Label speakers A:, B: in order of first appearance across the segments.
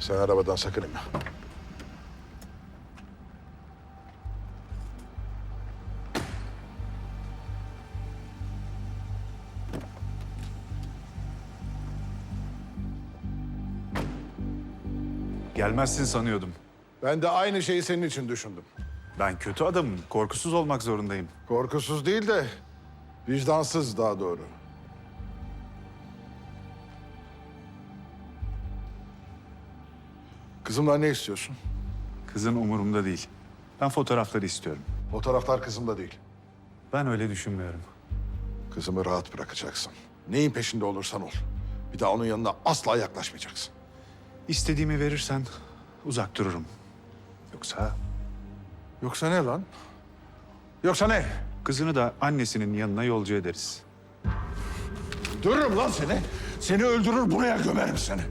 A: Sen arabadan sakın inme.
B: Gelmezsin sanıyordum.
A: Ben de aynı şeyi senin için düşündüm.
B: Ben kötü adamım. Korkusuz olmak zorundayım.
A: Korkusuz değil de vicdansız daha doğru. Kızımdan ne istiyorsun?
B: Kızın umurumda değil. Ben fotoğrafları istiyorum.
A: Fotoğraflar kızımda değil.
B: Ben öyle düşünmüyorum.
A: Kızımı rahat bırakacaksın. Neyin peşinde olursan ol. Bir daha onun yanına asla yaklaşmayacaksın.
B: İstediğimi verirsen uzak dururum. Yoksa
A: Yoksa ne lan? Yoksa ne?
B: kızını da annesinin yanına yolcu ederiz.
A: Dururum lan seni. Seni öldürür buraya gömerim seni.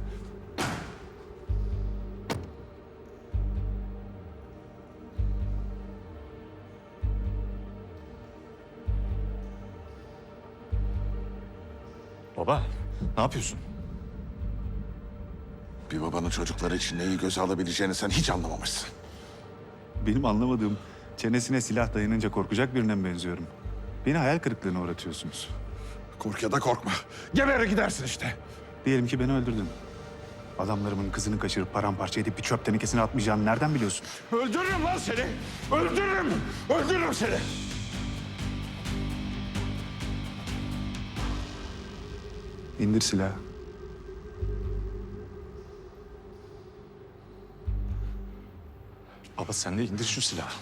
C: Baba, ne yapıyorsun?
A: Bir babanın çocukları için neyi göze alabileceğini sen hiç anlamamışsın.
B: Benim anlamadığım çenesine silah dayanınca korkacak birine mi benziyorum? Beni hayal kırıklığına uğratıyorsunuz.
A: Kork ya da korkma. Geber gidersin işte.
B: Diyelim ki beni öldürdün. Adamlarımın kızını kaçırıp paramparça edip bir çöp tenekesine atmayacağını nereden biliyorsun?
A: Öldürürüm lan seni. Öldürürüm. Öldürürüm seni.
B: İndir silahı.
C: Baba sen de indir şu silahı.